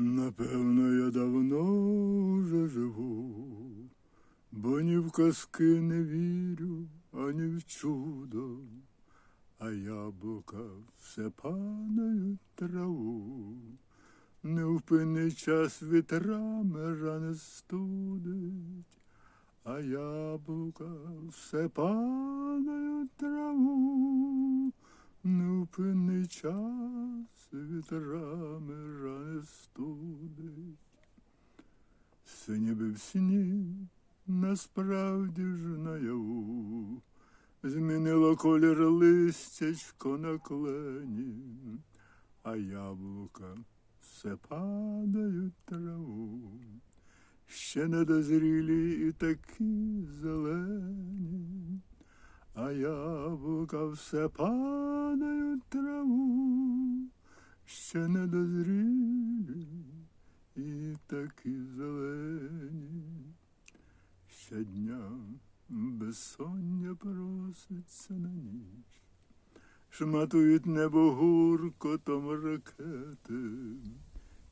Напевно, я давно вже живу, бо ні в казки не вірю, ані в чудо, а яблука все падають траву. Невпинний час вітрами рани студить, а яблука все падають траву. Невпинний час вітрами рани студить. Все ніби в сні, насправді ж наяву. Змінило колір листячко на клені, а яблука все падають траву. Ще недозрілі і такі зелені, а яблука все падають траву, ще недозрілі і такі зелені. Щодня безсоння проситься на ніч, шматують небо гуркотом ракети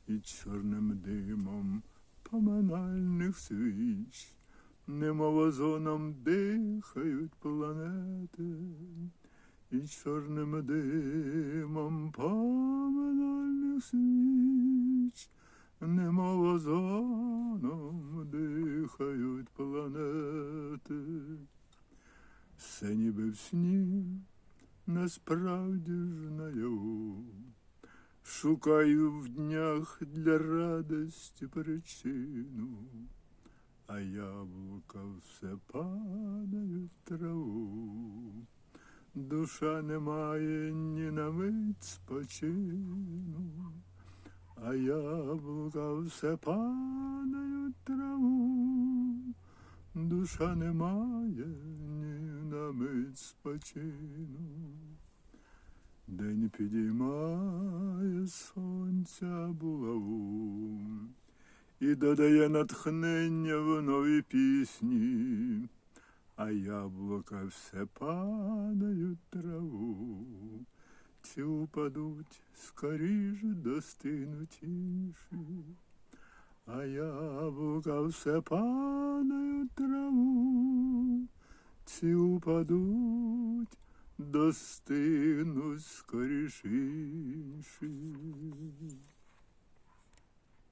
і чорним димом поминальних свіч, немов озоном дихають планети, і чорним димом поминальних свіч, немов озоном дихають планети. Все ніби в сні, насправді ж наяву. Шукаю в днях для радості причину, а яблука все падають в траву. Душа не має ні на мить спочину, а яблука все падають траву. Душа не має ні на мить спочину. День підіймає сонця булаву і додає натхнення в нові пісні, а яблука все падають траву, ці упадуть скоріш достигнуть інші, а яблука все падають траву, ці упадуть достигнуть скоріш інші.